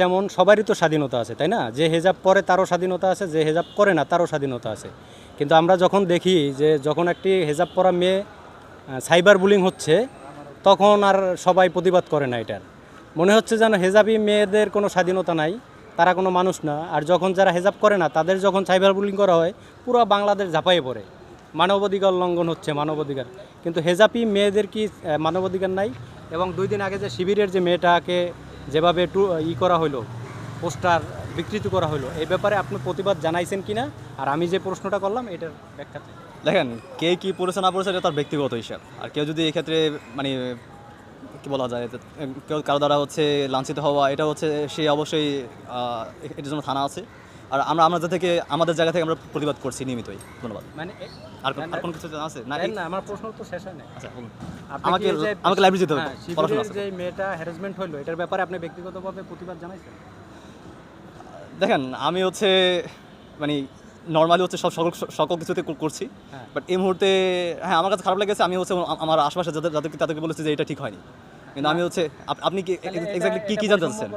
যেমন সবারই তো স্বাধীনতা আছে, তাই না? যে হেজাব পরে তারও স্বাধীনতা আছে, যে হেজাব করে না তারও স্বাধীনতা আছে। কিন্তু আমরা যখন দেখি যে যখন একটি হেজাব পরা মেয়ে সাইবার বুলিং হচ্ছে, তখন আর সবাই প্রতিবাদ করে না এটার। মনে হচ্ছে যেন হেজাবি মেয়েদের কোনো স্বাধীনতা নাই, তারা কোনো মানুষ না। আর যখন যারা হেজাব করে না, তাদের যখন সাইবার বুলিং করা হয়, পুরো বাংলাদেশ ঝাঁপাইয়ে পড়ে। মানবাধিকার লঙ্ঘন হচ্ছে, মানবাধিকার। কিন্তু হেজাবি মেয়েদের কি মানবাধিকার নাই? এবং দুই দিন আগে যে শিবিরের যে মেয়েটাকে যেভাবে টু, ই করা হলো পোস্টার বিকৃত করা হলো এই ব্যাপারে আপনি প্রতিবাদ জানাইছেন কিনা? আর আমি যে প্রশ্নটা করলাম, এটার ব্যাখ্যা দেখেন, কে কি পড়েছে, না পড়েছে, এটা তার ব্যক্তিগত হিসাব। আর কেউ যদি এক্ষেত্রে মানে কি বলা যায় কেউ কারও দ্বারা হচ্ছে লাঞ্ছিত হওয়া, এটা হচ্ছে, সে অবশ্যই এটার জন্য থানা আছে। আর আমরা আমাদের থেকে আমাদের জায়গা থেকে আমরা প্রতিবাদ করছি নিয়মিতই। ধন্যবাদ। মানে আর আর কোনো কিছু আছে? না না আমার প্রশ্ন তো শেষ হয় না আচ্ছা আমাকে আমাকে লাইব্রেরি যেতে হবে। হ্যাঁ, পড়াশোনা আছে। যে মেয়েটা হ্যারাসমেন্ট হলো এটার ব্যাপারে আপনি ব্যক্তিগতভাবে প্রতিবাদ জানাইছেন? দেখেন আমি হচ্ছে মানে নর্মালি হচ্ছে সব সকল সকল কিছুতে করছি। হ্যাঁ। বাট এই মুহূর্তে হ্যাঁ আমার কাছে খারাপ লেগেছে আমি হচ্ছে আমার আশপাশে যাদের যাদেরকে তাদেরকে বলেছি যে এটা ঠিক হয়নি। কিন্তু আমি হচ্ছে আপনি কি এক্স্যাক্টলি কি কি জানতে চাচ্ছেন?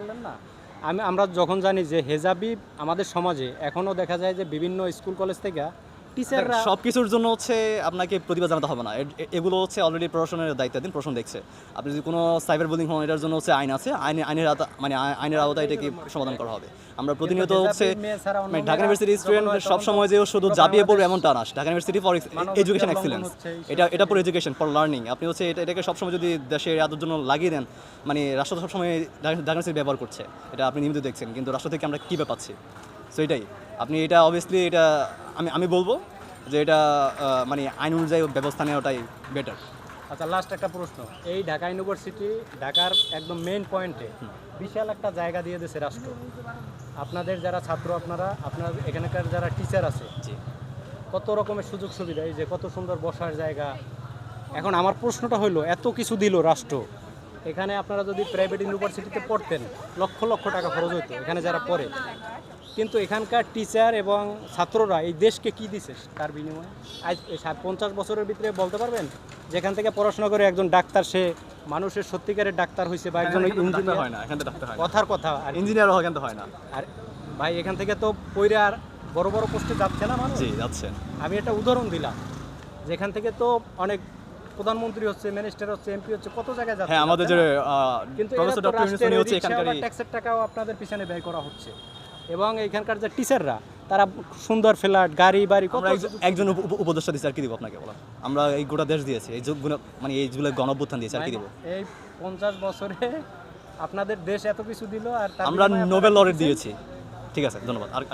আমি, আমরা যখন জানি যে হেজাবি আমাদের সমাজে, এখনও দেখা যায় যে বিভিন্ন স্কুল কলেজ থেকে টিচাররা সব কিছুর জন্য হচ্ছে আপনাকে প্রতিবাদ জানাতে হবে না। এগুলো হচ্ছে অলরেডি প্রশাসনের দায়িত্বাধীন প্রশাসন দেখছে। আপনি যদি কোনো সাইবার বুলিং হন এটার জন্য হচ্ছে আইন আছে। আইনে আইনের মানে আইনের আওতায় এটাকে সমাধান করা হবে? আমরা প্রতিনিয়ত হচ্ছে মানে ঢাকা ইউনিভার্সিটি স্টুডেন্ট হয়তো সব সময় যে শুধু পুরো জাবিয়ে পড়বে বাংলাদেশ এমনটা না। Dhaka university for education excellence এটা এটা ফর এডুকেশন ফর লার্নিং আপনি হচ্ছে এটা এটাকে সবসময় যদি দেশের আদর জন্য লাগিয়ে দেন মানে রাষ্ট্র সবসময় ঢাকা ইউনিভার্সিটি ব্যবহার করছে। এটা আপনি নিয়মিত দেখছেন কিন্তু রাষ্ট্র থেকে আমরা কী পাচ্ছি? সো এটাই। আপনি এটা অবভিয়াসলি এটা আমি আমি বলব যে এটা মানে আইন অনুযায়ী ব্যবস্থা নেওয়াটাই বেটার আচ্ছা লাস্ট একটা প্রশ্ন। এই ঢাকা ইউনিভার্সিটি ঢাকার একদম মেন পয়েন্টে বিশাল একটা জায়গা দিয়ে দিয়েছে রাষ্ট্র। আপনাদের যারা ছাত্র আপনারা আপনার এখানকার যারা টিচার আছে কত রকমের সুযোগ সুবিধা এই যে কত সুন্দর বসার জায়গা। এখন আমার প্রশ্নটা হলো এত কিছু দিল রাষ্ট্র। এখানে আপনারা যদি প্রাইভেট ইউনিভার্সিটিতে পড়তেন লক্ষ লক্ষ টাকা খরচ হতো এখানে যারা পড়ে। কিন্তু এখানকার টিচার এবং ছাত্ররা এই দেশকে কি দিছে তার বিনিময়ে? আজ পঞ্চাশ বছরের ভিতরে বলতে পারবেন? যেখান থেকে পড়াশোনা করে একজন ডাক্তার সে মানুষের সত্যিকারের ডাক্তার হয়েছে বা একজন ইঞ্জিনিয়ার হয় না এখান থেকে ডাক্তার হয় কথার কথা আর ইঞ্জিনিয়ার হয় কিন্তু হয় না। আর ভাই এখান থেকে তো পইরে আর বড় বড় পোস্টে যাচ্ছে না মানুষ? জি যাচ্ছে। আমি একটা উদাহরণ দিলাম। যেখান থেকে তো অনেক প্রধানমন্ত্রী হচ্ছে মিনিস্টার হচ্ছে এমপি হচ্ছে কত জায়গায় যাচ্ছে হ্যাঁ আমাদের যে কিন্তু প্রফেসর ডক্টর ইউনুস উনি হচ্ছে এখানকারই ট্যাক্সের টাকাও আপনাদের পিছনে ব্যয় করা হচ্ছে। এবং এখানকার যে টিচাররা তারা সুন্দর ফ্ল্যাট গাড়ি বাড়ি কত একজন- একজন উপ- উপ- উপদেষ্টা দিয়েছে আর কি দিব আপনাকে বলা। আমরা এই গোটা দেশ দিয়েছি এই যুগগুলো মানে এইগুলো গণঅভ্যুত্থান দিয়েছে আর কি দিব। এই পঞ্চাশ বছরে আপনাদের দেশ এত কিছু দিল আর আমরা নোবেল লরেট দিয়েছি। ঠিক আছে ধন্যবাদ। আর-